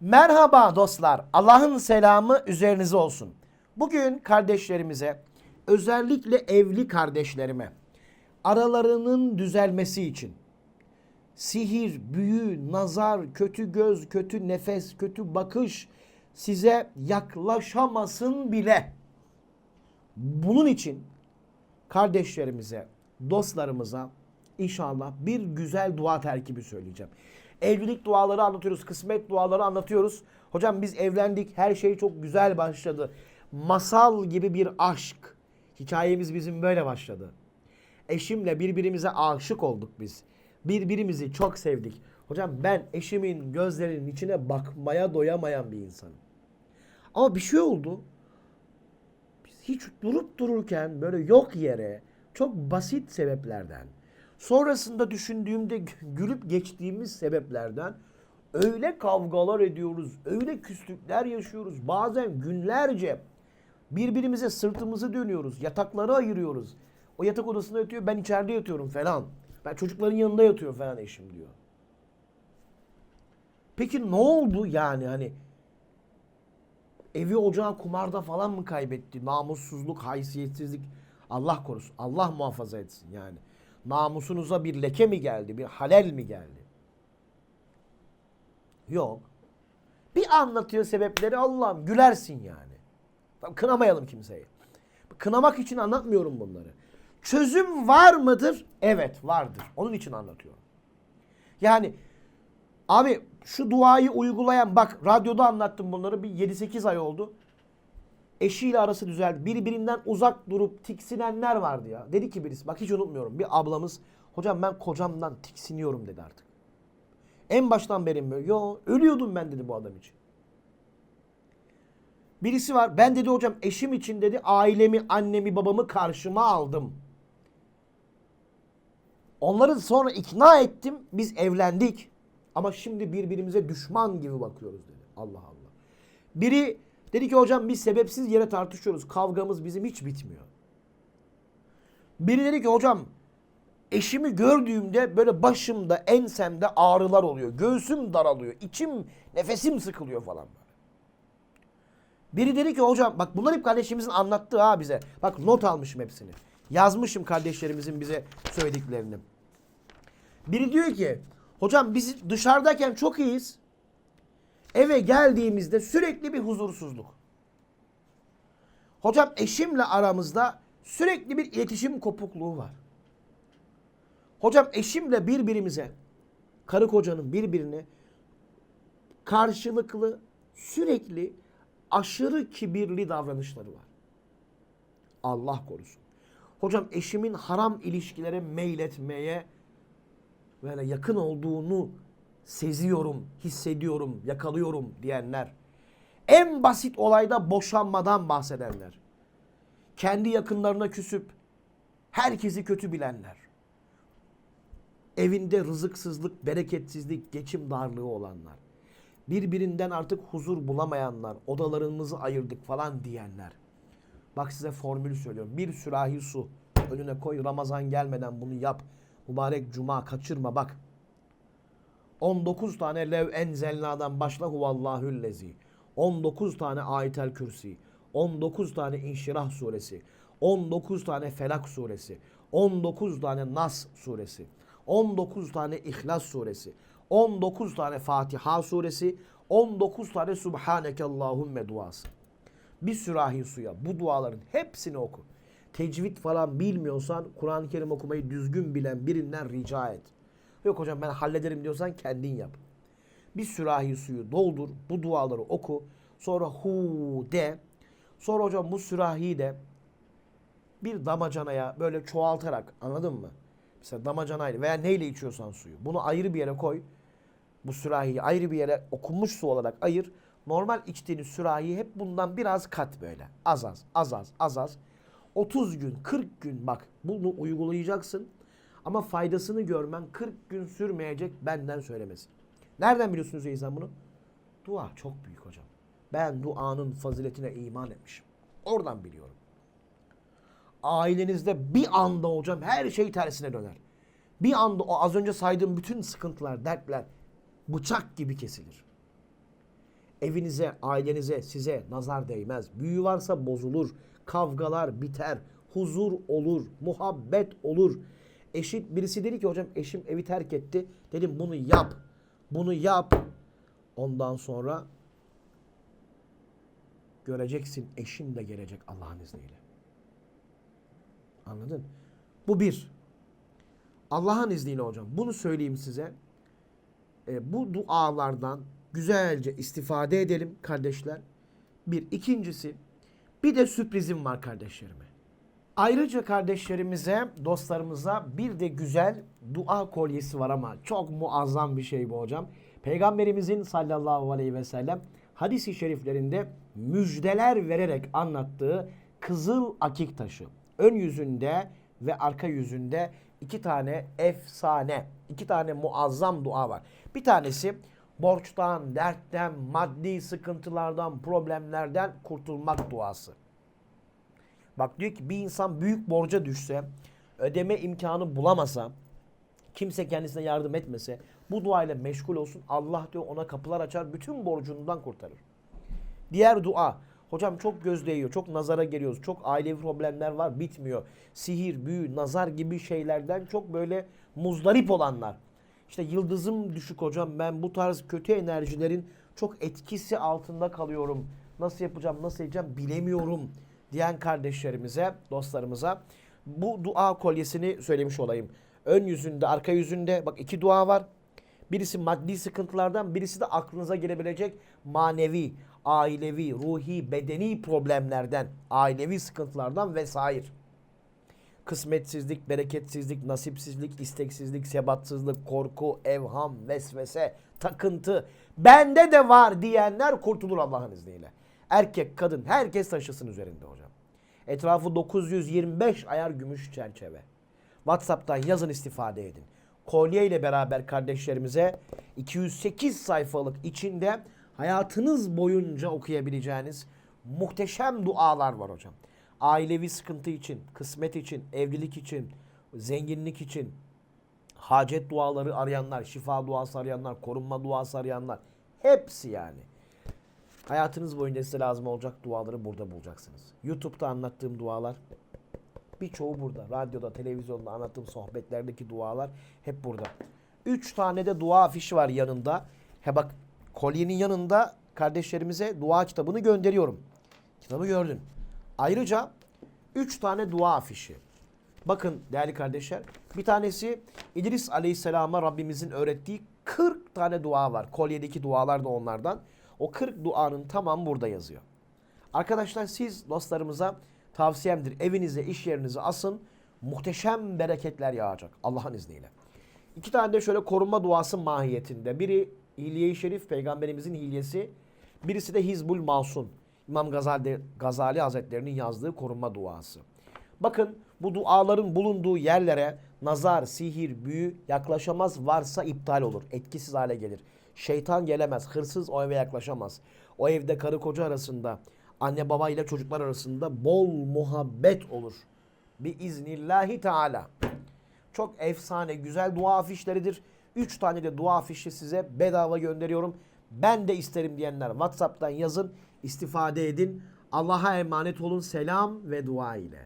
Merhaba dostlar. Allah'ın selamı üzerinize olsun. Bugün kardeşlerimize, özellikle evli kardeşlerime aralarının düzelmesi için sihir, büyü, nazar, kötü göz, kötü nefes, kötü bakış size yaklaşamasın bile. Bunun için kardeşlerimize, dostlarımıza inşallah bir güzel dua terkibi söyleyeceğim. Evlilik duaları anlatıyoruz, kısmet duaları anlatıyoruz. Hocam biz evlendik, her şey çok güzel başladı. Masal gibi bir aşk. Hikayemiz bizim böyle başladı. Eşimle birbirimize aşık olduk biz. Birbirimizi çok sevdik. Hocam ben eşimin gözlerinin içine bakmaya doyamayan bir insanım. Ama bir şey oldu hiç durup dururken böyle yok yere çok basit sebeplerden sonrasında düşündüğümde gülüp geçtiğimiz sebeplerden öyle kavgalar ediyoruz, öyle küslükler yaşıyoruz. Bazen günlerce birbirimize sırtımızı dönüyoruz, yatakları ayırıyoruz. O yatak odasında yatıyor, ben içeride yatıyorum falan. Ben çocukların yanında yatıyorum falan eşim diyor. Peki ne oldu yani hani evi ocağı kumarda falan mı kaybetti? Namussuzluk, haysiyetsizlik. Allah korusun. Allah muhafaza etsin yani. Namusunuza bir leke mi geldi? Bir halel mi geldi? Yok. Bir anlatıyor sebepleri Allah'ım gülersin yani. Tamam, Kınamayalım kimseyi. Kınamak için anlatmıyorum bunları. Çözüm var mıdır? Evet vardır. Onun için anlatıyorum. Yani Abi şu duayı uygulayan bak radyoda anlattım bunları bir 7-8 ay oldu. Eşiyle arası düzeldi. Birbirinden uzak durup tiksinenler vardı ya. Dedi ki birisi bak hiç unutmuyorum. Bir ablamız hocam ben kocamdan tiksiniyorum dedi artık. En baştan beri böyle yo ölüyordum ben dedi bu adam için. Birisi var ben dedi hocam eşim için dedi ailemi annemi babamı karşıma aldım. Onları sonra ikna ettim biz evlendik. Ama şimdi birbirimize düşman gibi bakıyoruz dedi. Allah Allah. Biri dedi ki hocam biz sebepsiz yere tartışıyoruz. Kavgamız bizim hiç bitmiyor. Biri dedi ki hocam eşimi gördüğümde böyle başımda ensemde ağrılar oluyor. Göğsüm daralıyor. içim nefesim sıkılıyor falan. Biri dedi ki hocam bak bunlar hep kardeşimizin anlattığı ha bize. Bak not almışım hepsini. Yazmışım kardeşlerimizin bize söylediklerini. Biri diyor ki Hocam biz dışarıdayken çok iyiyiz. Eve geldiğimizde sürekli bir huzursuzluk. Hocam eşimle aramızda sürekli bir iletişim kopukluğu var. Hocam eşimle birbirimize, karı kocanın birbirine karşılıklı sürekli aşırı kibirli davranışları var. Allah korusun. Hocam eşimin haram ilişkilere meyletmeye böyle yakın olduğunu seziyorum, hissediyorum, yakalıyorum diyenler. En basit olayda boşanmadan bahsedenler. Kendi yakınlarına küsüp herkesi kötü bilenler. Evinde rızıksızlık, bereketsizlik, geçim darlığı olanlar. Birbirinden artık huzur bulamayanlar, odalarımızı ayırdık falan diyenler. Bak size formülü söylüyorum. Bir sürahi su önüne koy Ramazan gelmeden bunu yap. Mübarek cuma kaçırma bak. 19 tane lev enzelnadan başla huvallahüllezi. 19 tane ayetel kürsi. 19 tane inşirah suresi. 19 tane felak suresi. 19 tane nas suresi. 19 tane ihlas suresi. 19 tane Fatiha suresi. 19 tane Subhaneke Allahümme duası. Bir sürahi suya bu duaların hepsini oku tecvid falan bilmiyorsan Kur'an-ı Kerim okumayı düzgün bilen birinden rica et. Yok hocam ben hallederim diyorsan kendin yap. Bir sürahi suyu doldur, bu duaları oku. Sonra hu de. Sonra hocam bu sürahiyi de bir damacanaya böyle çoğaltarak anladın mı? Mesela damacanayla veya neyle içiyorsan suyu. Bunu ayrı bir yere koy. Bu sürahiyi ayrı bir yere okunmuş su olarak ayır. Normal içtiğiniz sürahiyi hep bundan biraz kat böyle. Az az, az az, az az. 30 gün, 40 gün bak bunu uygulayacaksın. Ama faydasını görmen 40 gün sürmeyecek benden söylemesi. Nereden biliyorsunuz insan bunu? Dua çok büyük hocam. Ben duanın faziletine iman etmişim. Oradan biliyorum. Ailenizde bir anda hocam her şey tersine döner. Bir anda o az önce saydığım bütün sıkıntılar, dertler bıçak gibi kesilir. Evinize, ailenize, size nazar değmez. Büyü varsa bozulur. Kavgalar biter. Huzur olur. Muhabbet olur. Eşit birisi dedi ki hocam eşim evi terk etti. Dedim bunu yap. Bunu yap. Ondan sonra göreceksin eşin de gelecek Allah'ın izniyle. Anladın? Bu bir. Allah'ın izniyle hocam. Bunu söyleyeyim size. E, bu dualardan güzelce istifade edelim kardeşler. Bir. ikincisi bir de sürprizim var kardeşlerime. Ayrıca kardeşlerimize, dostlarımıza bir de güzel dua kolyesi var ama çok muazzam bir şey bu hocam. Peygamberimizin sallallahu aleyhi ve sellem hadis-i şeriflerinde müjdeler vererek anlattığı kızıl akik taşı. Ön yüzünde ve arka yüzünde iki tane efsane, iki tane muazzam dua var. Bir tanesi borçtan, dertten, maddi sıkıntılardan, problemlerden kurtulmak duası. Bak diyor ki bir insan büyük borca düşse, ödeme imkanı bulamasa, kimse kendisine yardım etmese, bu duayla meşgul olsun. Allah diyor ona kapılar açar, bütün borcundan kurtarır. Diğer dua. Hocam çok göz değiyor, çok nazara geliyoruz, çok ailevi problemler var, bitmiyor. Sihir, büyü, nazar gibi şeylerden çok böyle muzdarip olanlar. İşte yıldızım düşük hocam ben bu tarz kötü enerjilerin çok etkisi altında kalıyorum. Nasıl yapacağım, nasıl edeceğim bilemiyorum diyen kardeşlerimize, dostlarımıza bu dua kolyesini söylemiş olayım. Ön yüzünde, arka yüzünde bak iki dua var. Birisi maddi sıkıntılardan, birisi de aklınıza gelebilecek manevi, ailevi, ruhi, bedeni problemlerden, ailevi sıkıntılardan vesaire. Kısmetsizlik, bereketsizlik, nasipsizlik, isteksizlik, sebatsızlık, korku, evham, vesvese, takıntı bende de var diyenler kurtulur Allah'ın izniyle. Erkek, kadın herkes taşısın üzerinde hocam. Etrafı 925 ayar gümüş çerçeve. WhatsApp'tan yazın istifade edin. Kolye ile beraber kardeşlerimize 208 sayfalık içinde hayatınız boyunca okuyabileceğiniz muhteşem dualar var hocam. Ailevi sıkıntı için, kısmet için, evlilik için, zenginlik için, hacet duaları arayanlar, şifa duası arayanlar, korunma duası arayanlar. Hepsi yani. Hayatınız boyunca size lazım olacak duaları burada bulacaksınız. YouTube'da anlattığım dualar birçoğu burada. Radyoda, televizyonda anlattığım sohbetlerdeki dualar hep burada. Üç tane de dua afişi var yanında. He bak kolyenin yanında kardeşlerimize dua kitabını gönderiyorum. Kitabı gördün. Ayrıca üç tane dua afişi. Bakın değerli kardeşler. Bir tanesi İdris Aleyhisselam'a Rabbimizin öğrettiği 40 tane dua var. Kolyedeki dualar da onlardan. O 40 duanın tamamı burada yazıyor. Arkadaşlar siz dostlarımıza tavsiyemdir. Evinize, iş yerinize asın. Muhteşem bereketler yağacak Allah'ın izniyle. İki tane de şöyle korunma duası mahiyetinde. Biri Hilye-i Şerif peygamberimizin hilyesi. Birisi de Hizbul Masun. İmam Gazali, Gazali Hazretlerinin yazdığı korunma duası. Bakın bu duaların bulunduğu yerlere nazar, sihir, büyü yaklaşamaz varsa iptal olur. Etkisiz hale gelir. Şeytan gelemez, hırsız o eve yaklaşamaz. O evde karı koca arasında, anne baba ile çocuklar arasında bol muhabbet olur. Bir iznillahi teala. Çok efsane, güzel dua afişleridir. 3 tane de dua afişi size bedava gönderiyorum. Ben de isterim diyenler WhatsApp'tan yazın, istifade edin. Allah'a emanet olun. Selam ve dua ile.